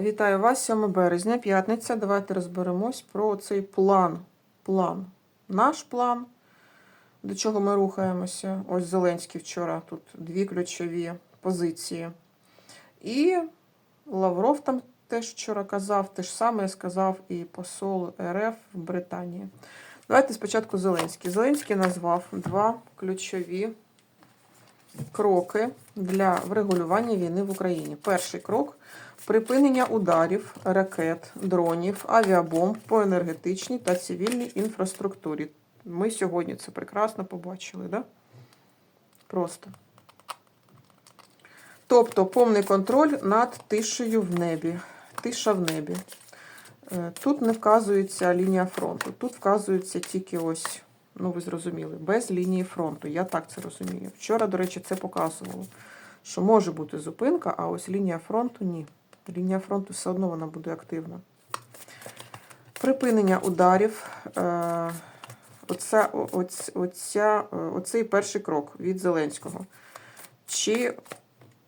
Вітаю вас 7 березня, п'ятниця. Давайте розберемось про цей план. План. Наш план, до чого ми рухаємося. Ось Зеленський вчора тут дві ключові позиції. І Лавров там теж вчора казав, те ж саме сказав і посол РФ в Британії. Давайте спочатку Зеленський. Зеленський назвав два ключові кроки для врегулювання війни в Україні. Перший крок припинення ударів, ракет, дронів, авіабомб по енергетичній та цивільній інфраструктурі. Ми сьогодні це прекрасно побачили, да? Просто. Тобто повний контроль над тишею в небі. Тиша в небі. Е, Тут не вказується лінія фронту. Тут вказується тільки ось, ну ви зрозуміли, без лінії фронту. Я так це розумію. Вчора, до речі, це показувало, що може бути зупинка, а ось лінія фронту ні. Лінія фронту все одно вона буде активна. Припинення ударів. Е, Оце, оць, оця, е, оцей перший крок від Зеленського. Чи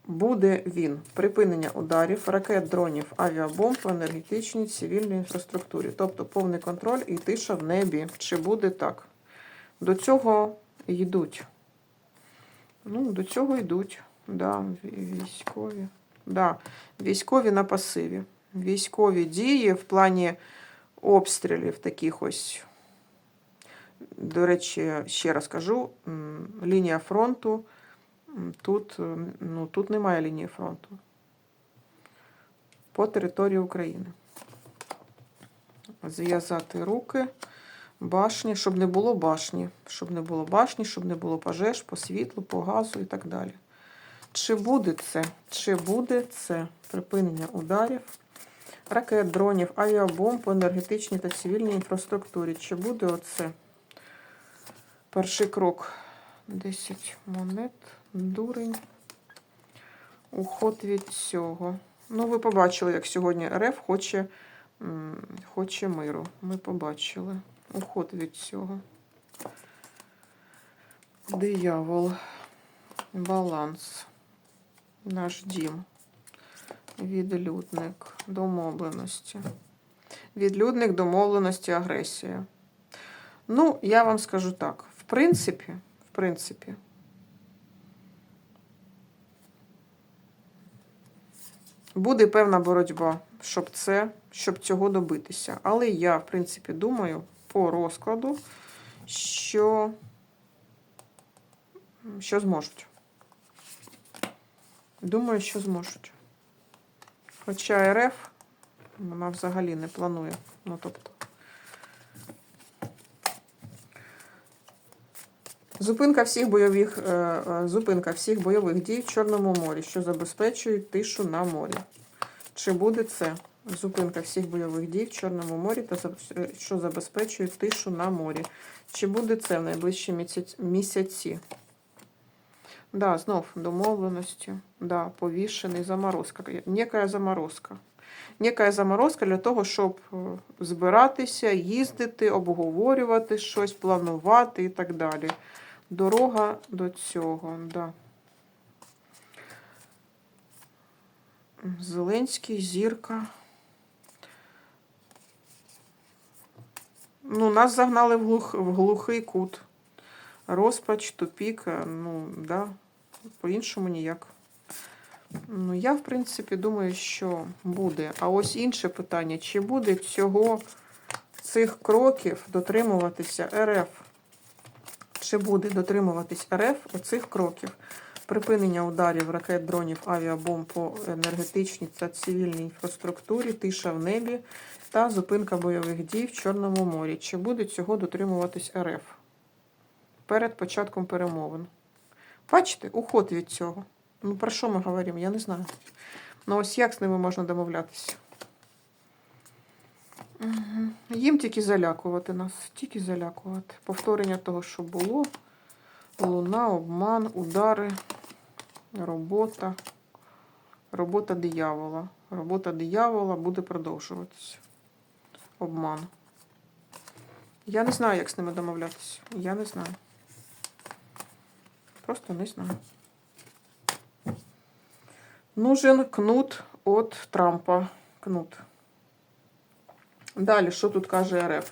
буде він припинення ударів, ракет, дронів, авіабомб по енергетичній цивільній інфраструктурі, тобто повний контроль і тиша в небі. Чи буде так? До цього йдуть. Ну, до цього йдуть. Да, військові. Да, військові на пасиві. Військові дії в плані обстрілів таких ось. До речі, ще раз кажу, лінія фронту. Тут, е, ну, тут немає лінії фронту. По території України. Зв'язати руки, башні, щоб не було башні. Щоб не було башні, щоб не було пожеж по світлу, по газу і так далі. Чи буде це? Чи буде це припинення ударів, ракет, дронів, авіабомб по енергетичній та цивільній інфраструктурі? Чи буде оце? Перший крок. 10 монет, дурень. Уход від цього. Ну, ви побачили, як сьогодні РФ хоче, хоче миру. Ми побачили. Уход від цього. Диявол. Баланс. Наш дім. Відлюдник. Домовленості. Відлюдник, домовленості, агресія. Ну, я вам скажу так. В принципі, в принципі, буде певна боротьба, щоб це, щоб цього добитися. Але я, в принципі, думаю по розкладу, що, що зможуть. Думаю, що зможуть. Хоча РФ вона взагалі не планує. Ну, тобто. Зупинка всіх бойових, е, е, зупинка всіх бойових дій в Чорному морі, що забезпечують тишу на морі. Чи буде це? Зупинка всіх бойових дій в Чорному морі, та е, що забезпечують тишу на морі. Чи буде це в найближчі місяці? Да, знов домовленості. Да, повішений, заморозка. Некая заморозка. Некая заморозка для того, щоб е, збиратися, їздити, обговорювати щось, планувати і так далі. Дорога до цього, да. Зеленський, зірка. Ну, нас загнали в, глух, в глухий кут. Розпач, тупік, е, ну, да, по-іншому ніяк. Ну, я, в принципі, думаю, що буде. А ось інше питання: чи буде цього цих кроків дотримуватися РФ? Чи буде дотримуватись РФ оцих кроків? Припинення ударів ракет, дронів, авіабомб по енергетичній та цивільній інфраструктурі, тиша в небі та зупинка бойових дій в Чорному морі. Чи буде цього дотримуватись РФ перед початком перемовин? Бачите, уход від цього. Ну, про що ми говоримо? Я не знаю. Ну, ось як з ними можна домовлятися? Угу. Їм тільки залякувати нас, тільки залякувати. Повторення того, що було. Луна, обман, удари, робота. Робота диявола. Робота диявола буде продовжуватися. Обман. Я не знаю, як з ними домовлятися. Я не знаю. Просто не знаю. Нужен кнут от Трампа. Кнут. Далі, що тут каже РФ?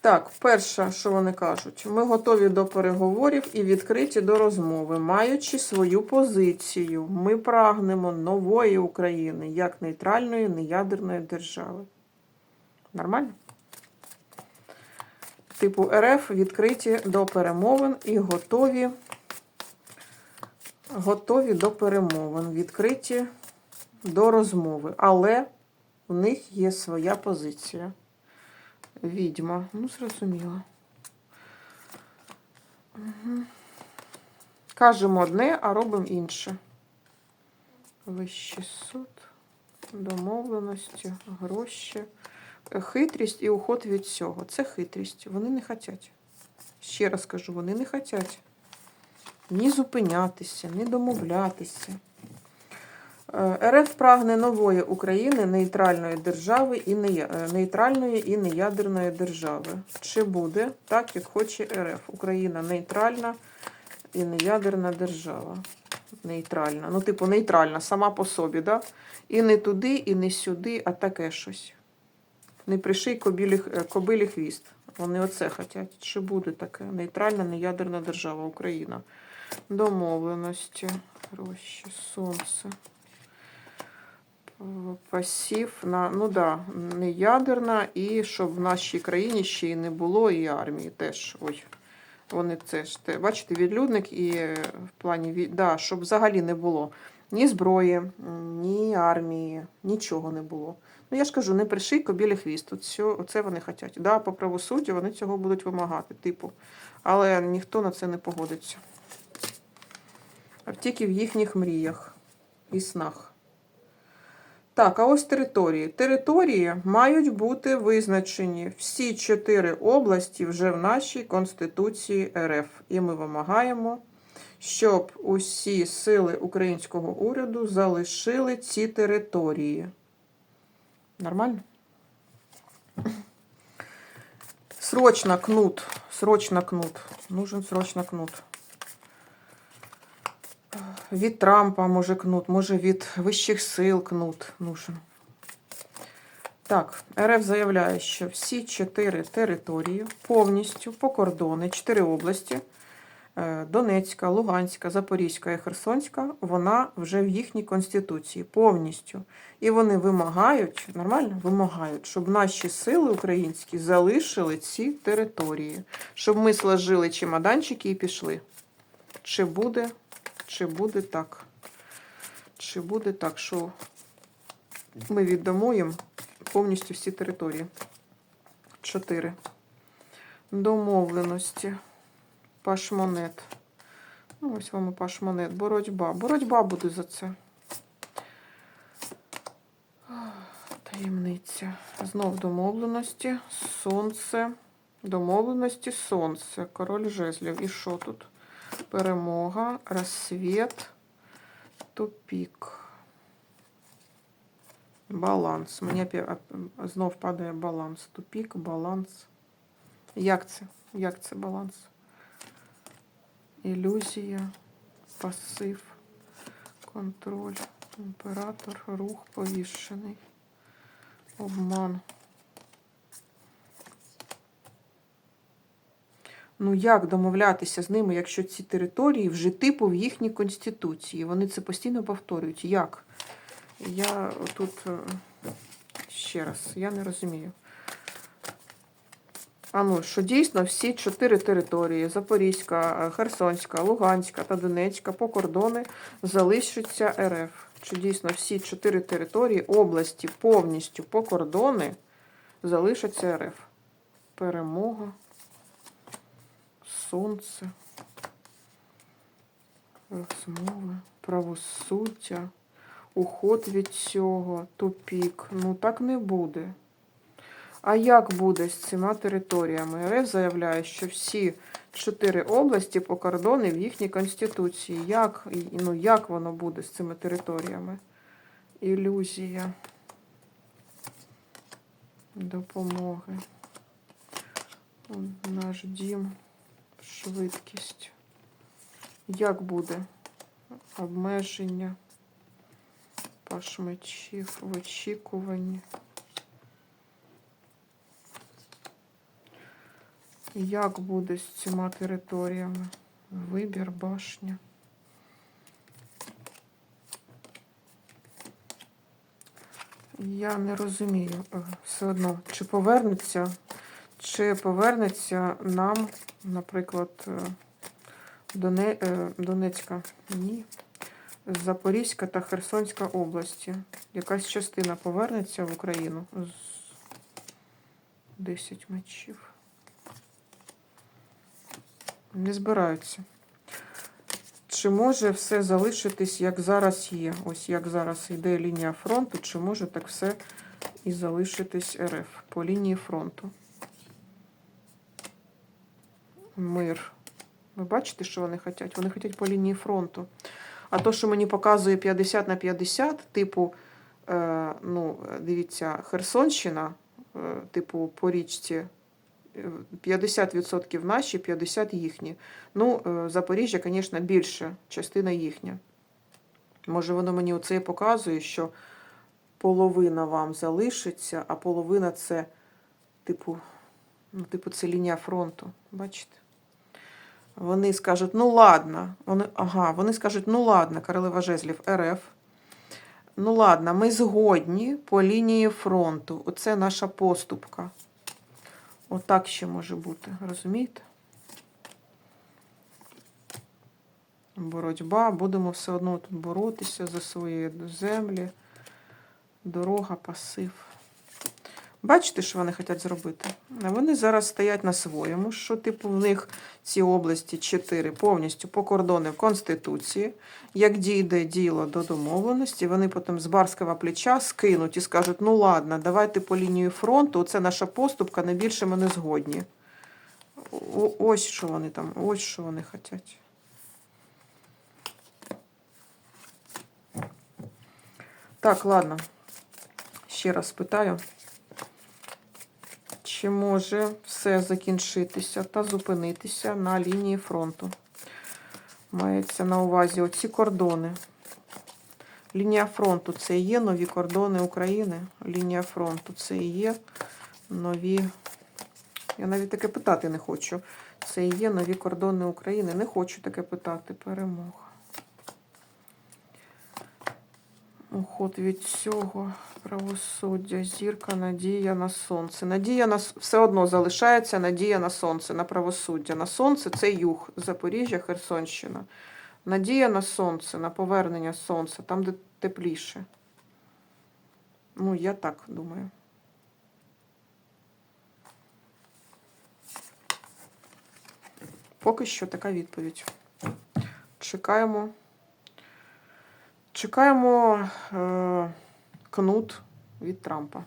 Так, перше, що вони кажуть, ми готові до переговорів і відкриті до розмови, маючи свою позицію. Ми прагнемо нової України як нейтральної, неядерної держави. Нормально? Типу РФ відкриті до перемовин і готові, готові до перемовин, відкриті до розмови. Але у них є своя позиція. Відьма. Ну, зрозуміло. Угу. Кажемо одне, а робимо інше. Вищий суд, домовленості, гроші. Хитрість і уход від цього. Це хитрість. Вони не хочуть. Ще раз кажу, вони не хочуть ні зупинятися, ні домовлятися. Е, РФ прагне нової України, нейтральної держави і не, е, нейтральної і неядерної держави. Чи буде так, як хоче РФ? Україна нейтральна і неядерна держава. Нейтральна. Ну, типу, нейтральна сама по собі, да? І не туди, і не сюди, а таке щось. Не приший кобилі, е, кобилі хвіст. Вони оце хочуть. Чи буде таке? Нейтральна, неядерна держава Україна. Домовленості, гроші, сонце. Пасів на, ну да, не ядерна, і щоб в нашій країні ще й не було, і армії теж. Ой, вони теж, те, бачите, відлюдник і е, в плані, да, щоб взагалі не було ні зброї, ні армії, нічого не було. Ну, я ж кажу, не приший кобілі хвіст. Оце вони хочуть. Да, по правосуддю вони цього будуть вимагати, типу. Але ніхто на це не погодиться. А тільки в їхніх мріях і снах. Так, а ось території. Території мають бути визначені всі чотири області вже в нашій Конституції РФ. І ми вимагаємо, щоб усі сили українського уряду залишили ці території. Нормально? Срочно кнут. Срочно кнут. Нужен срочно кнут. Від Трампа може кнут, може від вищих сил кнут нужен. Так, РФ заявляє, що всі чотири території повністю по кордони, чотири області Донецька, Луганська, Запорізька і Херсонська, вона вже в їхній конституції повністю. І вони вимагають, нормально? Вимагають, щоб наші сили українські залишили ці території, щоб ми сложили чемоданчики і пішли. Чи буде чи буде так? Чи буде так, що ми віддамо їм повністю всі території? Чотири. Домовленості. Пашмонет. Ну, ось вам і пашмонет. Боротьба. Боротьба буде за це. Таємниця. Знов домовленості. Сонце. Домовленості сонце. Король жезлів. І що тут? Перемога, розсвіт, тупік. Баланс. Мені знов падає баланс. Тупік, баланс. Як це? Як це баланс? Ілюзія, пасив, контроль, імператор, рух повішений, обман. Ну як домовлятися з ними, якщо ці території вже типу в їхній конституції? Вони це постійно повторюють. Як? Я тут е, ще раз, я не розумію. А ну, що дійсно всі чотири території Запорізька, е, Херсонська, Луганська та Донецька по кордони залишаться РФ. Чи дійсно всі чотири території області повністю по кордони залишаться РФ? Перемога сонце, розмови, правосуддя, уход від цього, тупік. Ну так не буде. А як буде з цими територіями? РФ заявляє, що всі чотири області по кордони в їхній конституції. Як, ну, як воно буде з цими територіями? Ілюзія. Допомоги. Наш дім швидкість. Як буде обмеження, Паш мечів в очікуванні. Як буде з цими територіями? Вибір, башня. Я не розумію е, все одно, чи повернеться, чи повернеться нам, наприклад, е, е, Донецька, ні, Запорізька та Херсонська області. Якась частина повернеться в Україну з 10 мечів. Не збираються. Чи може все залишитись, як зараз є? Ось як зараз йде лінія фронту, чи може так все і залишитись РФ по лінії фронту? Мир. Ви бачите, що вони хочуть? Вони хочуть по лінії фронту. А то, що мені показує 50 на 50, типу, е, ну, дивіться, Херсонщина, е, типу, по річці, 50% наші, 50% їхні. Ну, е, Запоріжжя, звісно, більше, частина їхня. Може, воно мені оце і показує, що половина вам залишиться, а половина це, типу, ну, типу, це лінія фронту. Бачите? Вони скажуть, ну ладно, вони, ага, вони скажуть, ну ладно, королева жезлів РФ. Ну ладно, ми згодні по лінії фронту. Оце наша поступка. Отак ще може бути, розумієте? Боротьба, будемо все одно тут боротися за свої землі. Дорога, пасив. Бачите, що вони хочуть зробити? Вони зараз стоять на своєму, що, типу, в них ці області чотири повністю по кордони в Конституції. Як дійде діло до домовленості, вони потім з барського плеча скинуть і скажуть: ну ладно, давайте по лінії фронту, оце наша поступка, найбільше ми не згодні. Ось що вони там, ось що вони хочуть. Так, ладно. Ще раз питаю. Чи може все закінчитися та зупинитися на лінії фронту? Мається на увазі оці кордони. Лінія фронту це є нові кордони України. Лінія фронту це і є нові. Я навіть таке питати не хочу. Це і є нові кордони України. Не хочу таке питати. Перемога. Уход від цього правосуддя, зірка, надія на сонце. Надія на все одно залишається надія на сонце, на правосуддя. На сонце це юг, Запоріжжя, Херсонщина. Надія на сонце, на повернення сонця, там, де тепліше. Ну, я так думаю. Поки що така відповідь. Чекаємо. Чекаємо е, кнут від Трампа.